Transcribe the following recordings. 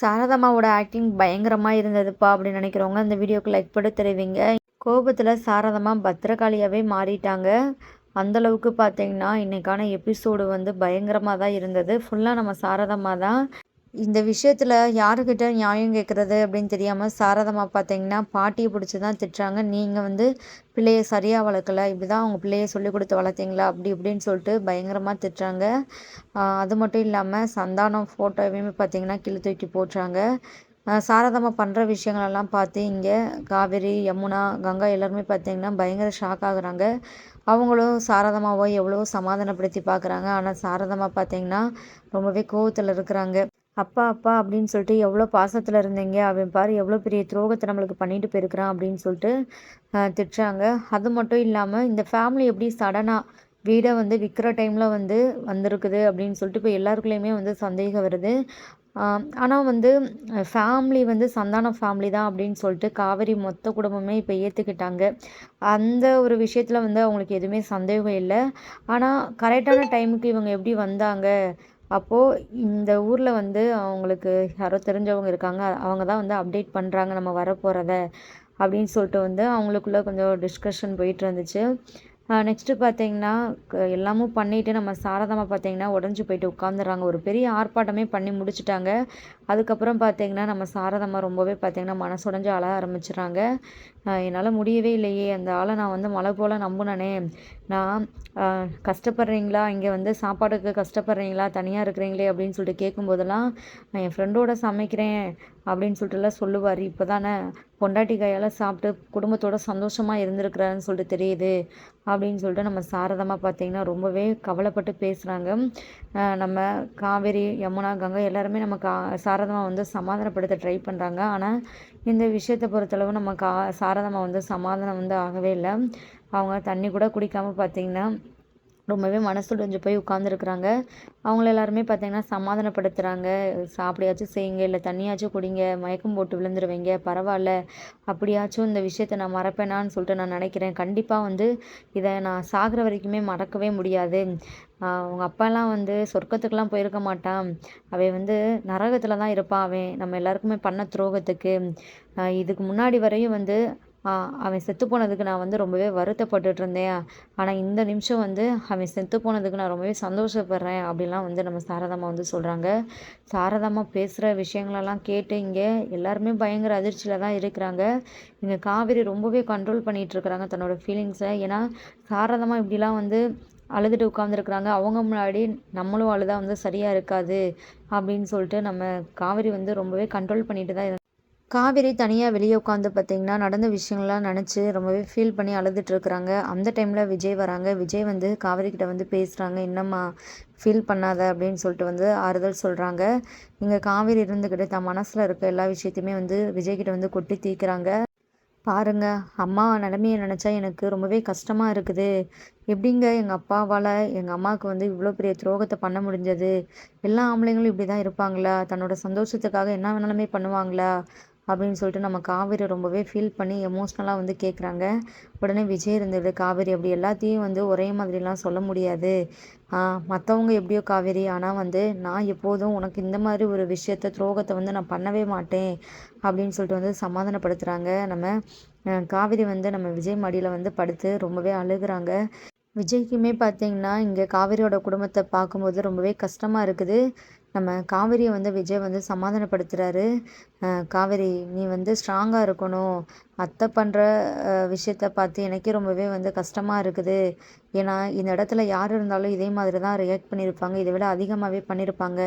சாரதாமாவோட acting பயங்கரமாக இருந்ததுப்பா அப்படின்னு நினைக்கிறவங்க இந்த வீடியோக்கு லைக் போட்டு தெரிவிங்க. கோபத்தில் சாரதம்மா பத்திரகாளியாகவே மாறிட்டாங்க. அந்தளவுக்கு பார்த்தீங்கன்னா இன்றைக்கான எபிசோடு வந்து பயங்கரமாக தான் இருந்தது ஃபுல்லாக நம்ம சாரதம்மா தான் இந்த விஷயத்தில் யாருக்கிட்ட நியாயம் கேட்குறது அப்படின்னு தெரியாமல் சாரதமாக பார்த்தீங்கன்னா பாட்டியை பிடிச்சி தான் திட்டுறாங்க. நீங்கள் வந்து பிள்ளைய சரியாக வளர்க்கல இப்படி தான் அவங்க பிள்ளைய சொல்லி கொடுத்து வளர்த்தீங்களா அப்படி இப்படின்னு சொல்லிட்டு பயங்கரமாக திட்டுறாங்க. அது மட்டும் இல்லாமல் சந்தானம் ஃபோட்டோவையுமே பார்த்தீங்கன்னா கிளி தூக்கி போட்டுறாங்க. சாரதமாக பண்ணுற விஷயங்களெல்லாம் பார்த்து இங்கே காவேரி யமுனா கங்கா எல்லாருமே பார்த்தீங்கன்னா பயங்கர ஷாக் ஆகுறாங்க. அவங்களும் சாரதமாவோ எவ்வளோ சமாதானப்படுத்தி பார்க்குறாங்க ஆனால் சாரதமாக பார்த்தீங்கன்னா ரொம்பவே கோவத்தில் இருக்கிறாங்க. அப்பா அப்பா அப்படின்னு சொல்லிட்டு எவ்வளோ பாசத்தில் இருந்தீங்க? அவன் பாரு எவ்வளோ பெரிய துரோகத்தை நம்மளுக்கு பண்ணிட்டு போயிருக்கிறான் அப்படின்னு சொல்லிட்டு திட்டுறாங்க. அது மட்டும் இல்லாமல் இந்த ஃபேமிலி எப்படி சடனாக வீடை வந்து விற்கிற டைமில் வந்து வந்திருக்குது அப்படின்னு சொல்லிட்டு இப்போ எல்லாருக்குள்ளேயுமே வந்து சந்தேகம் வருது. ஆனால் வந்து ஃபேமிலி வந்து சந்தான ஃபேமிலி தான் அப்படின்னு சொல்லிட்டு காவேரி மொத்த குடும்பமே இப்போ ஏற்றுக்கிட்டாங்க அந்த ஒரு விஷயத்தில் வந்து அவங்களுக்கு எதுவுமே சந்தேகம் இல்லை. ஆனால் கரெக்டான டைமுக்கு இவங்க எப்படி வந்தாங்க? அப்போது இந்த ஊரில் வந்து அவங்களுக்கு யாரோ தெரிஞ்சவங்க இருக்காங்க. அவங்க தான் வந்து அப்டேட் பண்ணுறாங்க நம்ம வரப்போகிறத அப்படின்னு சொல்லிட்டு வந்து அவங்களுக்குள்ளே கொஞ்சம் டிஸ்கஷன் போயிட்டு இருந்துச்சு. நெக்ஸ்ட்டு பார்த்தீங்கன்னா எல்லாமும் பண்ணிவிட்டு நம்ம சாரதாமா பார்த்தீங்கன்னா உடஞ்சி போயிட்டு உட்காந்துடுறாங்க ஒரு பெரிய ஆர்ப்பாட்டமே பண்ணி முடிச்சுட்டாங்க. அதுக்கப்புறம் பார்த்தீங்கன்னா நம்ம சாரதாமா ரொம்பவே பார்த்தீங்கன்னா மனசுடைஞ்சு அழ ஆரம்பிச்சிடுறாங்க. என்னால் முடியவே இல்லையே. அந்த ஆளை நான் வந்து மழை போல் நம்புனனே. நான் கஷ்டப்படுறீங்களா? இங்கே வந்து சாப்பாடுக்கு கஷ்டப்படுறீங்களா? தனியாக இருக்கிறீங்களே அப்படின்னு சொல்லிட்டு கேட்கும்போதெல்லாம் நான் என் ஃப்ரெண்டோட சமைக்கிறேன் அப்படின்னு சொல்லிட்டுலாம் சொல்லுவார். இப்போ தானே பொண்டாட்டி கையால் சாப்பிட்டு குடும்பத்தோட சந்தோஷமாக இருந்திருக்கிறாருன்னு சொல்லிட்டு தெரியுது அப்படின்னு சொல்லிட்டு நம்ம சாரதமாக பார்த்தீங்கன்னா ரொம்பவே கவலைப்பட்டு பேசுகிறாங்க நம்ம காவேரி யமுனா கங்கை எல்லாருமே நம்ம கா சாரதமாக வந்து சமாதானப்படுத்த ட்ரை பண்ணுறாங்க ஆனால் இந்த விஷயத்தை பொறுத்தளவு நம்ம கா சாரதமாக வந்து சமாதானம் வந்து ஆகவே இல்லை. அவங்க தண்ணி கூட குடிக்காமல் பார்த்தீங்கன்னா ரொம்பவே மனசுடைஞ்சு போய் உட்காந்துருக்குறாங்க அவங்கள எல்லாருமே பார்த்தீங்கன்னா சமாதானப்படுத்துகிறாங்க சாப்பிடையாச்சும் செய்யுங்க இல்லை தண்ணியாச்சும் குடிங்க மயக்கம் போட்டு விழுந்துருவீங்க பரவாயில்ல. அப்படியாச்சும் இந்த விஷயத்தை நான் மறப்பேனான்னு சொல்லிட்டு நான் நினைக்கிறேன். கண்டிப்பாக வந்து இதை நான் சாகிற வரைக்குமே மறக்கவே முடியாது. அவங்க அப்பாலாம் வந்து சொர்க்கத்துக்கெலாம் போயிருக்க மாட்டான். அவன் வந்து நரகத்தில் தான் இருப்பான் அவன். நம்ம எல்லாருக்குமே பண்ண துரோகத்துக்கு. இதுக்கு முன்னாடி வரையும் வந்து அவன் செத்து போனதுக்கு நான் வந்து ரொம்பவே வருத்தப்பட்டுட்டு இருந்தேன். ஆனால் இந்த நிமிஷம் வந்து அவன் செத்து போனதுக்கு நான் ரொம்பவே சந்தோஷப்படுறேன் அப்படிலாம் வந்து நம்ம சாரதாமா வந்து சொல்கிறாங்க சாரதாமா பேசுகிற விஷயங்களெல்லாம் கேட்டு இங்கே எல்லாருமே பயங்கர அதிர்ச்சியில் தான் இருக்கிறாங்க. இங்கே காவேரி ரொம்பவே கண்ட்ரோல் பண்ணிகிட்டு இருக்கிறாங்க தன்னோட ஃபீலிங்ஸை ஏன்னா சாரதாமா இப்படிலாம் வந்து அழுதுட்டு உட்காந்துருக்குறாங்க அவங்க முன்னாடி நம்மளும் அழுதா வந்து சரியாக இருக்காது அப்படின்னு சொல்லிட்டு நம்ம காவேரி வந்து ரொம்பவே கண்ட்ரோல் பண்ணிட்டு தான் காவேரி தனியாக வெளியே உட்காந்து பார்த்தீங்கன்னா நடந்த விஷயங்கள்லாம் நினச்சி ரொம்பவே ஃபீல் பண்ணி அழுதுட்டுருக்குறாங்க. அந்த டைமில் விஜய் வராங்க. விஜய் வந்து காவேரி கிட்ட வந்து பேசுகிறாங்க என்னம்மா ஃபீல் பண்ணாத அப்படின்னு சொல்லிட்டு வந்து ஆறுதல் சொல்கிறாங்க இங்கே காவேரி இருந்துக்கிட்டு தன் மனசில் இருக்க எல்லா விஷயத்தையுமே வந்து விஜய்கிட்ட வந்து கொட்டி தீக்கிறாங்க. பாருங்க அம்மா நிலமையை நினச்சா எனக்கு ரொம்பவே கஷ்டமாக இருக்குது. எப்படிங்க எங்கள் அப்பாவால் எங்கள் அம்மாவுக்கு வந்து இவ்வளோ பெரிய துரோகத்தை பண்ண முடிஞ்சது? எல்லா ஆம்பளைங்களும் இப்படி தான் இருப்பாங்களா? தன்னோட சந்தோஷத்துக்காக என்ன வேணாலுமே பண்ணுவாங்களா? அப்படின்னு சொல்லிட்டு நம்ம காவேரி ரொம்பவே ஃபீல் பண்ணி எமோஷ்னலாக வந்து கேட்குறாங்க உடனே விஜய் இருந்தது காவேரி அப்படி எல்லாத்தையும் வந்து ஒரே மாதிரிலாம் சொல்ல முடியாது. மற்றவங்க எப்படியோ காவேரி ஆனால் வந்து நான் எப்போதும் உனக்கு இந்த மாதிரி ஒரு விஷயத்த துரோகத்தை வந்து நான் பண்ணவே மாட்டேன். அப்படின்னு சொல்லிட்டு வந்து சமாதானப்படுத்துகிறாங்க நம்ம காவேரி வந்து நம்ம விஜய் மடியில் வந்து படுத்து ரொம்பவே அழுகுறாங்க. விஜய்க்குமே பார்த்தீங்கன்னா இங்கே காவேரியோட குடும்பத்தை பார்க்கும்போது ரொம்பவே கஷ்டமாக இருக்குது. நம்ம காவேரியை வந்து விஜய் வந்து சமாதானப்படுத்துகிறாரு காவேரி நீ வந்து ஸ்ட்ராங்காக இருக்கணும். அத்தை பண்ணுற விஷயத்த பார்த்து எனக்கே ரொம்பவே வந்து கஷ்டமாக இருக்குது. ஏன்னா இந்த இடத்துல யார் இருந்தாலும் இதே மாதிரி தான் ரியாக்ட் பண்ணியிருப்பாங்க. இதை விட அதிகமாகவே பண்ணியிருப்பாங்க.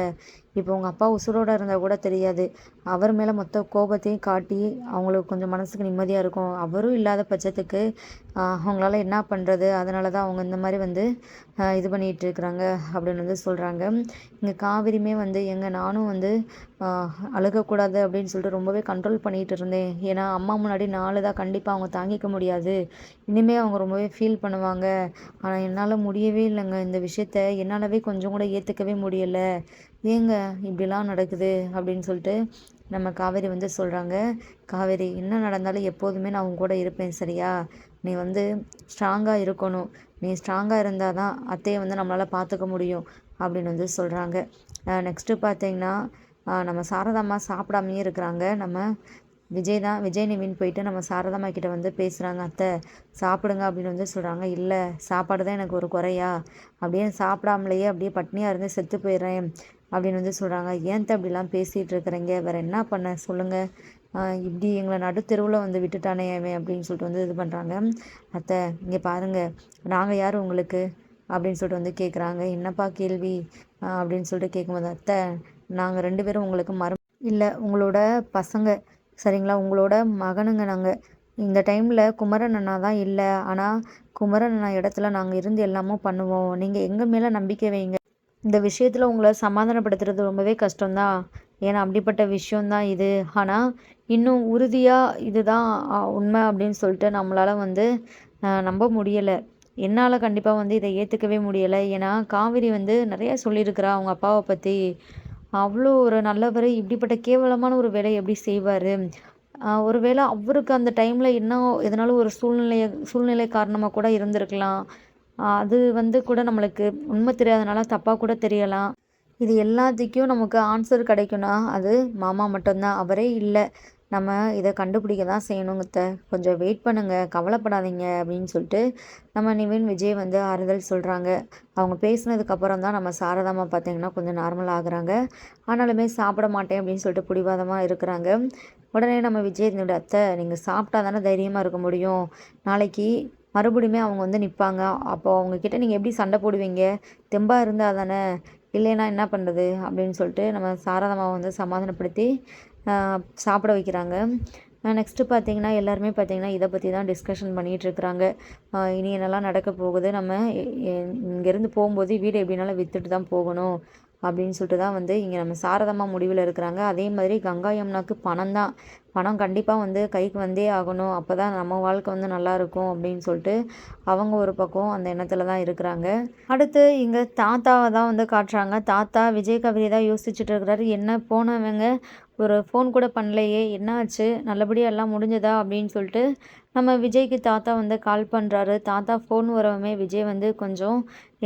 இப்போ உங்கள் அப்பா உசுரோடு இருந்தால் கூட தெரியாது. அவர் மேலே மொத்த கோபத்தையும் காட்டி அவங்களுக்கு கொஞ்சம் மனசுக்கு நிம்மதியாக இருக்கும். அவரும் இல்லாத பட்சத்துக்கு அவங்களால என்ன பண்ணுறது அதனால தான் அவங்க இந்த மாதிரி வந்து இது பண்ணிகிட்டு இருக்கிறாங்க அப்படின்னு வந்து சொல்கிறாங்க இங்கே காவிரியுமே வந்து எங்கள் நானும் வந்து அழுகக்கூடாது அப்படின்னு சொல்லிட்டு ரொம்பவே கண்ட்ரோல் பண்ணிகிட்டு இருந்தேன். ஏன்னா அம்மா முன்னாடி நாலு தான் கண்டிப்பாக அவங்க தாங்கிக்க முடியாது. இனிமேல் அவங்க ரொம்பவே ஃபீல் பண்ணுவாங்க. ஆனால் என்னால் முடியவே இல்லைங்க. இந்த விஷயத்த என்னாலவே கொஞ்சம் கூட ஏற்றுக்கவே முடியலை. ஏங்க இப்படிலாம் நடக்குது அப்படின்னு சொல்லிட்டு நம்ம காவேரி வந்து சொல்கிறாங்க காவேரி என்ன நடந்தாலும் எப்போதுமே நான் அவங்க கூட இருப்பேன் சரியா? நீ வந்து ஸ்ட்ராங்காக இருக்கணும். நீ ஸ்ட்ராங்காக இருந்தால் தான் அத்தையை வந்து நம்மளால் பார்த்துக்க முடியும் அப்படின்னு வந்து சொல்கிறாங்க நெக்ஸ்ட்டு பார்த்தீங்கன்னா நம்ம சாரதாம்மா சாப்பிடாமையே இருக்கிறாங்க. நம்ம விஜய் தான் விஜய் நிவின் போயிட்டு நம்ம சாரதாம்மா கிட்ட வந்து பேசுகிறாங்க அத்தை சாப்பிடுங்க அப்படின்னு வந்து சொல்கிறாங்க இல்லை சாப்பாடு தான் எனக்கு ஒரு குறையா. அப்படியே சாப்பிடாமலேயே அப்படியே பட்னியாக இருந்து செத்து போயிடுறேன் அப்படின்னு வந்து சொல்கிறாங்க ஏன் அப்படிலாம் பேசிகிட்டு இருக்கிறீங்க? வேறு என்ன பண்ண? சொல்லுங்கள் இப்படி எங்களை நடுத்தெருவில் வந்து விட்டுட்டானே அவன் அப்படின்னு சொல்லிட்டு வந்து இது பண்ணுறாங்க அத்தை இங்கே பாருங்கள் நாங்கள் யார் உங்களுக்கு? அப்படின்னு சொல்லிட்டு வந்து கேட்குறாங்க என்னப்பா கேள்வி? அப்படின்னு சொல்லிட்டு கேட்கும்போது அத்தை நாங்கள் ரெண்டு பேரும் உங்களுக்கு மறு இல்லை உங்களோட பசங்க சரிங்களா? உங்களோட மகனுங்க நாங்கள் இந்த டைமில் குமரன் அண்ணா தான் இல்லை. ஆனால் குமரன் அண்ணா இடத்துல நாங்கள் இருந்து எல்லாமும் பண்ணுவோம். நீங்கள் எங்கள் மேலே நம்பிக்கை வைங்க. இந்த விஷயத்தில் உங்களை சமாதானப்படுத்துறது ரொம்பவே கஷ்டம்தான். ஏன்னா அப்படிப்பட்ட விஷயந்தான் இது. ஆனால் இன்னும் உறுதியாக இதுதான் உண்மை அப்படின்னு சொல்லிட்டு நம்மளால் வந்து நம்ப முடியலை. என்னால் கண்டிப்பாக வந்து இதை ஏற்றுக்கவே முடியலை. ஏன்னா காவிரி வந்து நிறையா சொல்லியிருக்கிறா அவங்க அப்பாவை பற்றி அவ்வளோ ஒரு நல்லவர் இப்படிப்பட்ட கேவலமான ஒரு வேலையை எப்படி செய்வார்? ஒரு வேளை அவருக்கு அந்த டைமில் என்ன எதனாலும் ஒரு சூழ்நிலை சூழ்நிலை காரணமாக கூட இருந்திருக்கலாம். அது வந்து கூட நம்மளுக்கு உண்மை தெரியாதனால தப்பாக கூட தெரியலாம். இது எல்லாத்துக்கும் நமக்கு ஆன்சர் கிடைக்கும்னா அது மாமா மட்டும்தான் அவரே இல்லை. நம்ம இதை கண்டுபிடிக்க தான் செய்யணுங்கத்த கொஞ்சம் வெயிட் பண்ணுங்கள் கவலைப்படாதீங்க அப்படின்னு சொல்லிட்டு நம்ம நிவின் விஜய் வந்து ஆறுதல் சொல்கிறாங்க அவங்க பேசினதுக்கப்புறம் தான் நம்ம சாரதாமா பார்த்தீங்கன்னா கொஞ்சம் நார்மல் ஆகுறாங்க. ஆனாலுமே சாப்பிட மாட்டேன் அப்படின்னு சொல்லிட்டு பிடிவாதமாக இருக்கிறாங்க. உடனே நம்ம விஜய் என்னோட அத்தை நீங்கள் சாப்பிட்டா தானே தைரியமாக இருக்க முடியும். நாளைக்கு மறுபடியுமே அவங்க வந்து நிற்பாங்க அப்போது அவங்கக்கிட்ட நீங்கள் எப்படி சண்டை போடுவீங்க? தெம்பாக இருந்தால் தானே. இல்லைன்னா என்ன பண்ணுறது அப்படின்னு சொல்லிட்டு நம்ம சாரதாமாவை வந்து சமாதானப்படுத்தி சாப்பிட வைக்கிறாங்க. நெக்ஸ்ட்டு பார்த்தீங்கன்னா எல்லாருமே பார்த்திங்கன்னா இதை பற்றி தான் டிஸ்கஷன் பண்ணிகிட்ருக்குறாங்க இனி என்னெல்லாம் நடக்க போகுது? நம்ம இங்கேருந்து போகும்போது வீடு எப்படினாலும் விற்றுட்டு தான் போகணும் அப்படின்னு சொல்லிட்டு தான் வந்து இங்கே நம்ம சாரதமாக முடிவில் இருக்கிறாங்க. அதே மாதிரி கங்கா யமுனாக்கு பணம் தான். பணம் கண்டிப்பாக வந்து கைக்கு வந்தே ஆகணும். அப்போ தான் நம்ம வாழ்க்கை வந்து நல்லாயிருக்கும் அப்படின்னு சொல்லிட்டு அவங்க ஒரு பக்கம் அந்த எண்ணத்தில் தான் இருக்கிறாங்க. அடுத்து இங்கே தாத்தாவை தான் வந்து காட்டுறாங்க. தாத்தா விஜய் கவிதை தான் யோசிச்சுட்டு இருக்கிறாரு. என்ன போனவங்க ஒரு ஃபோன் கூட பண்ணலையே என்ன ஆச்சு? நல்லபடியாக எல்லாம் முடிஞ்சதா அப்படின்னு சொல்லிட்டு நம்ம விஜய்க்கு தாத்தா வந்து கால் பண்ணுறாரு தாத்தா ஃபோன் வரவுமே விஜய் வந்து கொஞ்சம்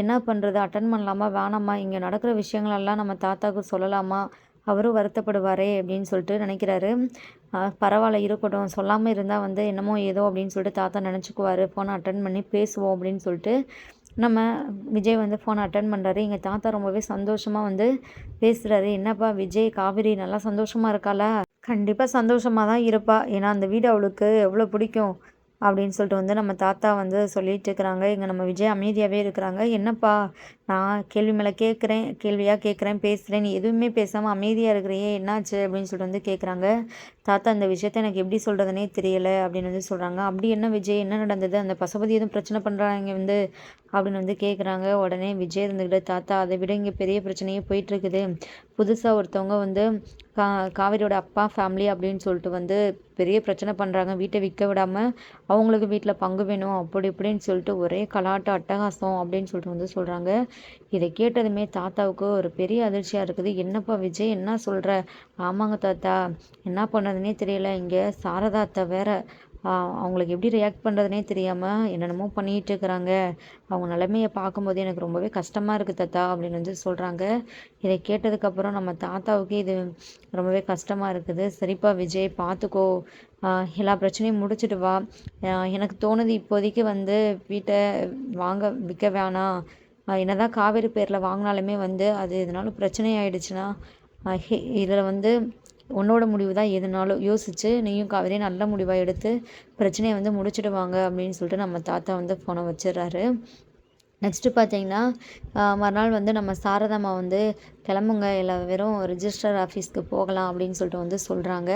என்ன பண்ணுறது அட்டன் பண்ணலாமா? வேணாமா? இங்கே நடக்கிற விஷயங்களெல்லாம் நம்ம தாத்தாவுக்கு சொல்லலாமா? அவரும் வருத்தப்படுவாரே அப்படின்னு சொல்லிட்டு நினைக்கிறாரு. பரவாயில்ல இருக்கட்டும். சொல்லாமல் இருந்தால் வந்து என்னமோ ஏதோ அப்படின்னு சொல்லிட்டு தாத்தா நினச்சிக்குவார். ஃபோனை அட்டன் பண்ணி பேசுவோம் அப்படின்னு சொல்லிட்டு நம்ம விஜய் வந்து ஃபோனை அட்டன் பண்ணுறாரு எங்கள் தாத்தா ரொம்பவே சந்தோஷமாக வந்து பேசுகிறாரு என்னப்பா விஜய் காவிரி நல்லா சந்தோஷமாக இருக்காள? கண்டிப்பாக சந்தோஷமாக தான் இருப்பா. ஏன்னா அந்த வீடு அவளுக்கு எவ்வளோ பிடிக்கும் அப்படின்னு சொல்லிட்டு வந்து நம்ம தாத்தா வந்து சொல்லிட்டு இருக்கிறாங்க. இங்கே நம்ம விஜய் அமைதியாகவே இருக்கிறாங்க. என்னப்பா நான் கேள்வி மேலே கேட்குறேன் கேள்வியாக கேட்குறேன் பேசுகிறேன் நீ எதுவுமே பேசாமல் அமைதியாக இருக்கிறையே என்னாச்சு அப்படின்னு சொல்லிட்டு வந்து கேட்குறாங்க தாத்தா இந்த விஷயத்த எனக்கு எப்படி சொல்கிறதுனே தெரியலை அப்படின்னு வந்து சொல்கிறாங்க அப்படி என்ன விஜய் என்ன நடந்தது? அந்த பசுபதி எதுவும் பிரச்சனை பண்ணுறாங்க வந்து அப்படின்னு வந்து கேட்குறாங்க உடனே விஜய் இருந்துக்கிட்டு தாத்தா அதை விட இங்கே பெரிய பிரச்சனையே போயிட்டுருக்குது. புதுசாக ஒருத்தவங்க வந்து கா காவிரியோட அப்பா ஃபேமிலி அப்படின்னு சொல்லிட்டு வந்து பெரிய பிரச்சனை பண்ணுறாங்க வீட்டை விற்க விடாமல் அவங்களுக்கு வீட்டில் பங்கு வேணும். அப்படி இப்படின்னு சொல்லிட்டு ஒரே கலாட்டம் அட்டகாசம் அப்படின்னு சொல்லிட்டு வந்து சொல்கிறாங்க இதை கேட்டதுமே தாத்தாவுக்கு ஒரு பெரிய அதிர்ச்சியாக இருக்குது. என்னப்பா விஜய் என்ன சொல்கிற ஆமாங்க தாத்தா. என்ன பண்ணுறதுனே தெரியல. இங்கே சாரதாத்தை வேற. அவங்களுக்கு எப்படி ரியாக்ட் பண்ணுறதுனே தெரியாமல் என்னென்னமோ பண்ணிகிட்டு இருக்கிறாங்க. அவங்க நிலைமையை பார்க்கும்போது எனக்கு ரொம்பவே கஷ்டமாக இருக்குது தாத்தா அப்படின்னு வந்து சொல்கிறாங்க இதை கேட்டதுக்கப்புறம் நம்ம தாத்தாவுக்கு இது ரொம்பவே கஷ்டமாக இருக்குது. சரிப்பா விஜய் பார்த்துக்கோ எல்லா பிரச்சனையும் முடிச்சுட்டு வா. எனக்கு தோணுது இப்போதைக்கு வந்து வீட்டை வாங்க விற்க வேணாம். என்னதான் காவேரி பேரில் வாங்கினாலுமே வந்து அது எதனாலும் பிரச்சனை ஆயிடுச்சுன்னா இதில் வந்து உன்னோட முடிவு தான் எதுனாலும் யோசித்து நீயும் காவேரியும் நல்ல முடிவாக எடுத்து பிரச்சனையை வந்து முடிச்சிடுவாங்க அப்படின்னு சொல்லிட்டு நம்ம தாத்தா வந்து ஃபோனை வச்சிடுறாரு. நெக்ஸ்ட்டு பார்த்தீங்கன்னா மறுநாள் வந்து நம்ம சாரதாம்மா வந்து கிளம்புங்க எல்லா வெறும் ரிஜிஸ்டர் ஆஃபீஸ்க்கு போகலாம் அப்படின்னு சொல்லிட்டு வந்து சொல்கிறாங்க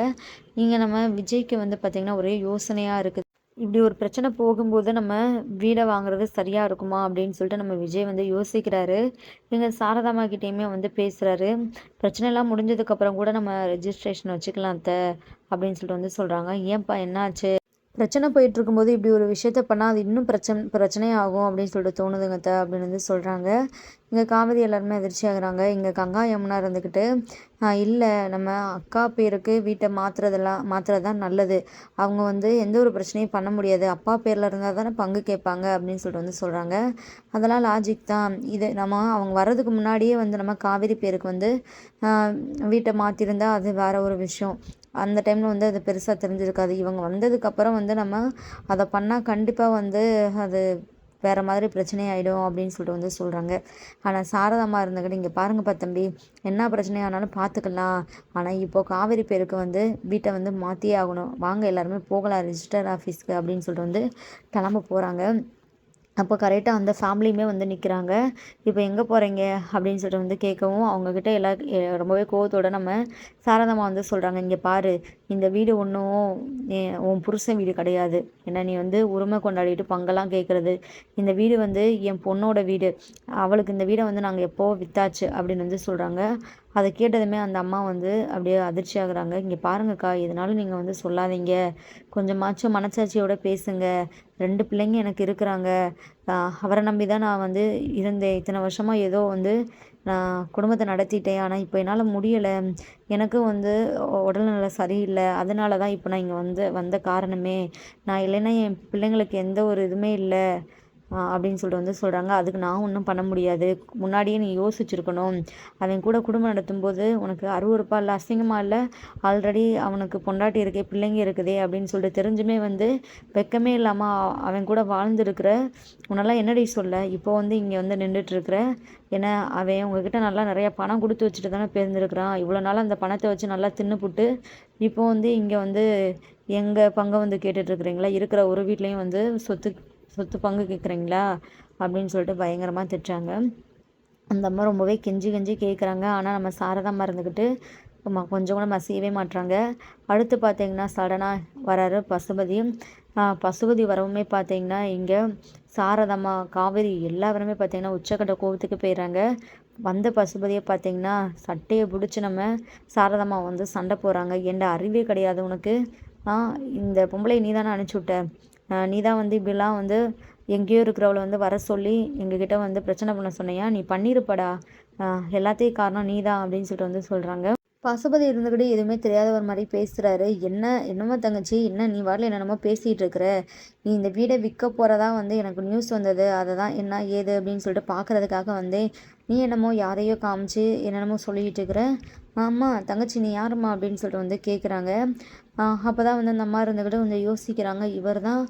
இங்கே நம்ம விஜய்க்கு வந்து பார்த்திங்கன்னா ஒரே யோசனையாக இருக்குது. இப்படி ஒரு பிரச்சனை போகும்போது நம்ம வீடை வாங்குறது சரியாக இருக்குமா அப்படின்னு சொல்லிட்டு நம்ம விஜய் வந்து யோசிக்கிறாரு. இவங்க சாரதாமா கிட்டேயுமே வந்து பேசுகிறாரு பிரச்சனைலாம் முடிஞ்சதுக்கப்புறம் கூட நம்ம ரெஜிஸ்ட்ரேஷன் வச்சுக்கலாம் த அப்படின்னு சொல்லிட்டு வந்து சொல்கிறாங்க ஏன்ப்பா என்னாச்சு? பிரச்சனை போயிட்டு இருக்கும்போது இப்படி ஒரு விஷயத்த பண்ணால் அது இன்னும் பிரச்சனை பிரச்சனையாகும் அப்படின்னு சொல்லிட்டு தோணுதுங்க அத்தை அப்படின்னு வந்து சொல்கிறாங்க இங்கே காவேரி எல்லாருமே அதிர்ச்சி ஆகுறாங்க. இங்கே கங்கா யமுனா இருந்துக்கிட்டு இல்லை நம்ம அக்கா பேருக்கு வீட்டை மாற்றுறதெல்லாம் மாற்றுறது தான் நல்லது. அவங்க வந்து எந்த ஒரு பிரச்சனையும் பண்ண முடியாது. அப்பா பேரில் இருந்தால் தானே பங்கு கேட்பாங்க அப்படின்னு சொல்லிட்டு வந்து சொல்கிறாங்க அதெல்லாம் லாஜிக் தான். இது நம்ம அவங்க வர்றதுக்கு முன்னாடியே வந்து நம்ம காவேரி பேருக்கு வந்து வீட்டை மாற்றிருந்தால் அது வேற ஒரு விஷயம். அந்த டைமில் வந்து அது பெருசாக தெரிஞ்சிருக்காது. இவங்க வந்ததுக்கப்புறம் வந்து நம்ம அதை பண்ணால் கண்டிப்பாக வந்து அது வேறு மாதிரி பிரச்சனை ஆகிடும் அப்படின்னு சொல்லிட்டு வந்து சொல்கிறாங்க ஆனால் சாரதாமா இருந்தக்கிட்ட இங்கே பாருங்கப்பா தம்பி என்ன பிரச்சனையானாலும் பார்த்துக்கலாம் ஆனால் இப்போது காவேரி பேருக்கு வந்து வீட்டை வந்து மாற்றியே ஆகணும். வாங்க எல்லாருமே போகலாம் ரிஜிஸ்டர் ஆஃபீஸ்க்கு அப்படின்னு சொல்லிட்டு வந்து கிளம்ப போகிறாங்க அப்போ கரெக்டாக அந்த ஃபேமிலியுமே வந்து நிற்கிறாங்க இப்போ எங்கே போகிறீங்க அப்படின்னு சொல்லிட்டு வந்து கேட்கவும் அவங்கக்கிட்ட எல்லா ரொம்பவே கோவத்தோடு நம்ம சாரதாம்மா வந்து சொல்கிறாங்க இங்கே பாரு இந்த வீடு ஒன்றும் உன் புருஷன் வீடு கிடையாது. ஏன்னா நீ வந்து உரிமை கொண்டாடிட்டு பங்கெல்லாம் கேட்குறது இந்த வீடு வந்து என் பொண்ணோட வீடு. அவளுக்கு இந்த வீடை வந்து நாங்கள் எப்போ வித்தாச்சு? அப்படின்னு வந்து சொல்கிறாங்க அதை கேட்டதுமே அந்த அம்மா வந்து அப்படியே அதிர்ச்சி ஆகுறாங்க. இங்கே பாருங்கக்கா இதனால நீங்கள் வந்து சொல்லாதீங்க. கொஞ்சமாச்சும் மனசாட்சியோட பேசுங்க. ரெண்டு பிள்ளைங்க எனக்கு இருக்கிறாங்க. அவரை நம்பி தான் நான் வந்து இருந்தேன். இத்தனை வருஷமாக ஏதோ வந்து நான் குடும்பத்தை நடத்திட்டேன். ஆனால் இப்போ என்னால் முடியலை. எனக்கும் வந்து உடல்நிலை சரியில்லை. அதனால தான் இப்போ நான் இங்கே வந்து வந்த காரணமே. நான் இல்லைன்னா என் பிள்ளைங்களுக்கு எந்த ஒரு இதுவுமே இல்லை. அப்படின்னு சொல்லிட்டு வந்து சொல்கிறாங்க அதுக்கு நான் ஒன்றும் பண்ண முடியாது. முன்னாடியே நீ யோசிச்சிருக்கணும். அவன் கூட குடும்பம் நடத்தும்போது உனக்கு அருவறுப்பா இல்லை அசிங்கமாக இல்லை? ஆல்ரெடி அவனுக்கு பொண்டாட்டி இருக்கே பிள்ளைங்க இருக்குதே அப்படின்னு சொல்லிட்டு தெரிஞ்சுமே வந்து வெக்கமே இல்லாமல் அவன் கூட வாழ்ந்துருக்கிற உன்னெல்லாம் என்னடி சொல்ல? இப்போ வந்து இங்கே வந்து நின்றுட்டுருக்குற ஏன்னா அவன் உங்ககிட்ட நல்லா நிறையா பணம் கொடுத்து வச்சுட்டு தானே பிறந்திருக்கிறான் இவ்வளோ நாள் அந்த பணத்தை வச்சு நல்லா தின்னுப்புட்டு இப்போ வந்து இங்கே வந்து எங்கள் பங்கை வந்து கேட்டுட்ருக்குறீங்களா இருக்கிற ஒரு வீட்லேயும் வந்து சொத்து சொத்து பங்கு கேட்குறீங்களா அப்படின்னு சொல்லிட்டு பயங்கரமாக திட்டுறாங்க. அந்த அம்மா ரொம்பவே கெஞ்சி கெஞ்சி கேட்குறாங்க ஆனால் நம்ம சாரதாம்மா இருந்துக்கிட்டு கொஞ்சம் கூட மசியவே மாட்டுறாங்க அடுத்து பார்த்தீங்கன்னா சடனாக வராரு பசுபதி. பசுபதி வரவுமே பார்த்தீங்கன்னா இங்கே சாரதம்மா காவேரி எல்லாருமே பார்த்தீங்கன்னா உச்சக்கட்ட கோபத்துக்கு போயிடுறாங்க. வந்த பசுபதியை பார்த்தீங்கன்னா சட்டையை பிடிச்சி நம்ம சாரதம்மா வந்து சண்டை போகிறாங்க எந்த அறிவே கிடையாது உனக்கு. இந்த பொம்பளை நீ தானே அனுப்பிச்சி விட்ட? நீ தான் வந்து இப்படிலாம் வந்து எங்கேயோ இருக்கிறவளை வந்து வர சொல்லி எங்ககிட்ட வந்து பிரச்சனை பண்ண சொன்னையா? நீ பண்ணியிருப்படா எல்லாத்தையும் காரணம் நீ தான் அப்படின்னு சொல்லிட்டு வந்து சொல்கிறாங்க பசுபதி இருந்துக்கிட்டே எதுவுமே தெரியாத ஒரு மாதிரி பேசுகிறாரு என்ன என்னமோ தங்கச்சி என்ன நீ வரல என்னென்னமோ பேசிகிட்டு இருக்கிற? நீ இந்த வீடை விற்க போகிறதா வந்து எனக்கு நியூஸ் வந்தது. அதை தான் என்ன ஏது? அப்படின்னு சொல்லிட்டு பார்க்குறதுக்காக வந்தேன் நீ என்னமோ யாரையோ காமிச்சு என்னென்னமோ சொல்லிகிட்டு இருக்கிற? ஆமாம் தங்கச்சி நீ யாரும்மா? அப்படின்னு சொல்லிட்டு வந்து கேட்குறாங்க அப்போ தான் வந்து அந்த அம்மா இருந்துக்கிட்டு கொஞ்சம் யோசிக்கிறாங்க. இவர் தான்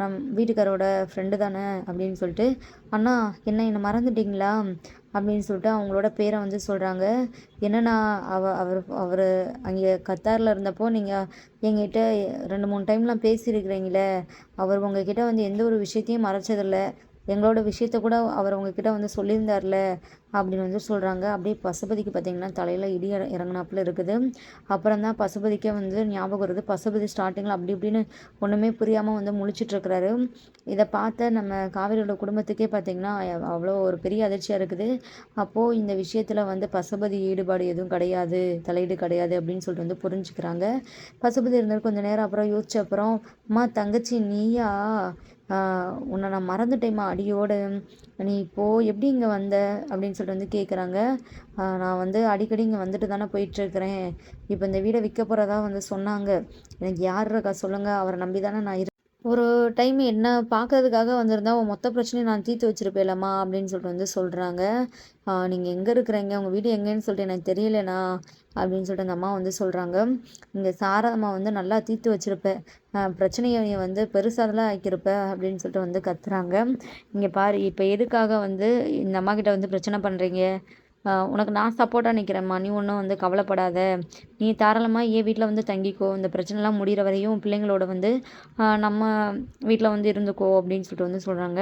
நம் வீட்டுக்காரோட ஃப்ரெண்டு தானே அப்படின்னு சொல்லிட்டு அண்ணா என்ன என்னை மறந்துட்டிங்களா? அப்படின்னு சொல்லிட்டு அவங்களோட பேரை வந்து சொல்கிறாங்க என்னண்ணா அவ அவர் அவர் அங்கே கத்தாரில் இருந்தப்போ நீங்கள் எங்கிட்ட ரெண்டு மூணு டைம்லாம் பேசியிருக்கிறீங்களே அவர் உங்ககிட்ட வந்து எந்த ஒரு விஷயத்தையும் மறைச்சதில்லை. எங்களோட விஷயத்த கூட அவர் உங்ககிட்ட வந்து சொல்லியிருந்தார்ல அப்படின்னு வந்து சொல்கிறாங்க அப்படியே பசுபதிக்கு பார்த்திங்கன்னா தலையில் இடி இறங்கினாப்புல இருக்குது. அப்புறம் தான் பசுபதிக்கே வந்து ஞாபகம் வருது. பசுபதி ஸ்டார்டிங்கில் அப்படி இப்படின்னு ஒன்றுமே புரியாமல் வந்து முழிச்சிட்ருக்கிறாரு இதை பார்த்த நம்ம காவிரியோட குடும்பத்துக்கே பார்த்திங்கன்னா அவ்வளோ ஒரு பெரிய அதிர்ச்சியாக இருக்குது. அப்போது இந்த விஷயத்தில் வந்து பசுபதி ஈடுபாடு எதுவும் கிடையாது தலையீடு கிடையாது அப்படின்னு சொல்லிட்டு வந்து புரிஞ்சுக்கிறாங்க. பசுபதி இருந்தாலும் கொஞ்சம் நேரம் அப்புறம் யோசிச்ச அப்புறம் அம்மா தங்கச்சி நீயா? உன்னை நான் மறந்துட்டேம்மா அடியோடு. நீ இப்போது எப்படி இங்கே வந்த? அப்படின்னு சொல்லிட்டு வந்து கேட்குறாங்க நான் வந்து அடிக்கடி இங்கே வந்துட்டு தானே போயிட்டுருக்கிறேன். இப்போ இந்த வீடை விற்க போகிறதா வந்து சொன்னாங்க. எனக்கு யார் இருக்கா சொல்லுங்கள் அவரை நம்பி தானே நான் ஒரு டைம் என்ன பார்க்கறதுக்காக வந்திருந்தா உன் மொத்த பிரச்சனையும் நான் தீர்த்து வச்சிருப்பேலம்மா அப்படின்னு சொல்லிட்டு வந்து சொல்கிறாங்க நீங்கள் எங்கே இருக்கிறீங்க? உங்கள் வீடு எங்கேன்னு சொல்லிட்டு எனக்கு தெரியலண்ணா அப்படின்னு சொல்லிட்டு அந்த அம்மா வந்து சொல்கிறாங்க இங்கே சாரதம்மா வந்து நல்லா தீர்த்து வச்சுருப்பேன் பிரச்சனையை வந்து பெருசாக ஆக்கியிருப்ப அப்படின்னு சொல்லிட்டு வந்து கத்துறாங்க. இங்கே பாரு இப்போ எதுக்காக வந்து இந்த அம்மா கிட்ட வந்து பிரச்சனை பண்ணுறீங்க உனக்கு நான் சப்போர்ட்டாக நிற்கிறேம்மா நீ ஒன்றும் வந்து கவலைப்படாத. நீ தாராளமாக ஏன் வீட்டில் வந்து தங்கிக்கோ. இந்த பிரச்சனைலாம் முடிகிற வரையும் பிள்ளைங்களோட வந்து நம்ம வீட்டில் வந்து இருந்துக்கோ அப்படின்னு சொல்லிட்டு வந்து சொல்கிறாங்க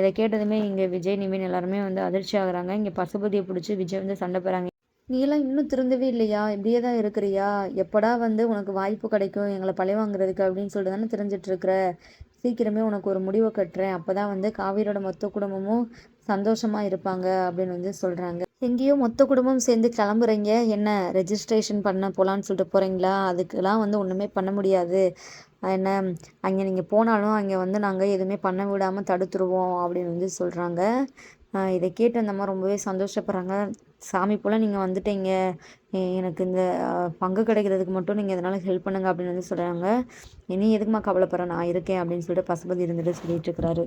இதை கேட்டதுமே இங்கே விஜய் நிவின் எல்லாருமே வந்து அதிர்ச்சி ஆகுறாங்க. இங்கே பசுபதியை பிடிச்சி விஜய் வந்து சண்டை போகிறாங்க நீலாம் இன்னும் திருந்தவே இல்லையா? இப்படியே தான் இருக்கிறியா? எப்படா வந்து உனக்கு வாய்ப்பு கிடைக்கும்? எங்களை பழி வாங்குறதுக்கு அப்படின்னு சொல்லிட்டு தானே தெரிஞ்சிட்ருக்குற சீக்கிரமே உனக்கு ஒரு முடிவை கட்டுறேன். அப்போ தான் வந்து காவிரியோட மொத்த குடும்பமும் சந்தோஷமாக இருப்பாங்க அப்படின்னு வந்து சொல்கிறாங்க எங்கேயோ மொத்த குடும்பம் சேர்ந்து கிளம்புறீங்க. என்ன ரெஜிஸ்ட்ரேஷன் பண்ண போகலான்னு சொல்லிட்டு போகிறீங்களா அதுக்கெல்லாம் வந்து ஒன்றுமே பண்ண முடியாது. என்ன அங்கே நீங்கள் போனாலும் அங்கே வந்து நாங்கள் எதுவுமே பண்ண விடாமல் தடுத்துருவோம் அப்படின்னு வந்து சொல்கிறாங்க இதை கேட்டு அந்த அம்மா ரொம்பவே சந்தோஷப்படுறாங்க. சாமி போல் நீங்கள் வந்துட்டீங்க. எனக்கு இந்த பங்கு கிடைக்கிறதுக்கு மட்டும் நீங்கள் இதனால் ஹெல்ப் பண்ணுங்க அப்படின்னு வந்து சொல்கிறாங்க இனி எதுக்குமா கவலைப்படுறேன் நான் இருக்கேன் அப்படின்னு சொல்லிட்டு பசுபதி இருந்துட்டு சொல்லிட்டு இருக்கிறாரு.